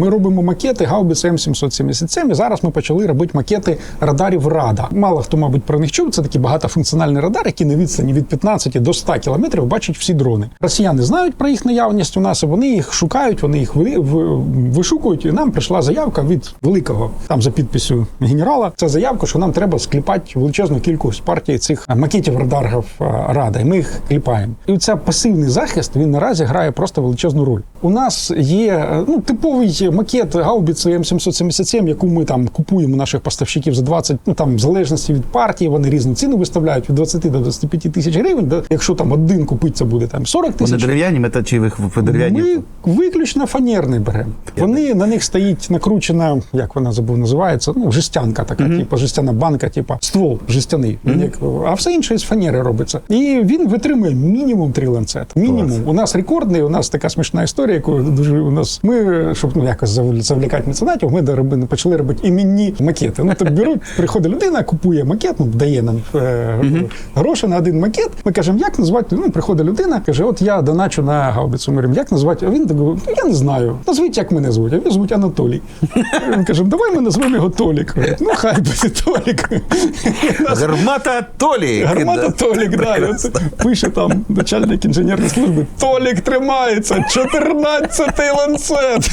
Ми робимо макети гаубиць М777, і зараз ми почали робити макети радарів Рада. Мало хто, мабуть, про них чув. Це такий багатофункціональний радар, який на відстані від 15 до 100 кілометрів бачить всі дрони. Росіяни знають про їх наявність у нас, вони їх шукають, вони їх ви- вишукують. І нам прийшла заявка від великого там за підписю генерала. Це заявка, що нам треба скліпати величезну кількість партій цих макетів радарів е, Рада. І ми їх кліпаємо. І це пасивний захист він наразі грає просто величезну роль. У нас є ну типовий макет гаубіці М777, яку ми там купуємо наших поставщиків за 20, ну там в залежності від партії, вони різну ціну виставляють від 20 до 25 тисяч гривень. Да? Якщо там один купить, це буде там 40 Вони тисяч. дерев'яні, мета чи їх дерев'яні? Ми виключно фанерний беремо. Вони на них стоїть накручена, як вона забув, називається, ну жестянка така, типу жестяна банка, типу ствол жестяний. Він як- А все інше з фанери робиться. І він витримує мінімум три ланцети. Мінімум. У нас рекордний. У нас така смішна історія, яку дуже у нас ми, щоб ну якось зав- завлікати меценатів, ми доробили- почали робити іменні макети. Ну так беруть, приходить людина, купує макет, ну дає нам е, гроші на один макет. Ми кажемо, як назвати? Ну, приходить людина, каже: От я доначу на гаубицю. Ми говоримо, як назвати? А він так «Ну, я не знаю. Назвіть, як мене звуть. А він звуть Анатолій. Він каже, давай ми назвемо його Толік. Ну, хай буде Толік. Гармата Толі! Гармата Толік, да, пише там начальник інженерної служби. Толік тримається, 14-й ланцет.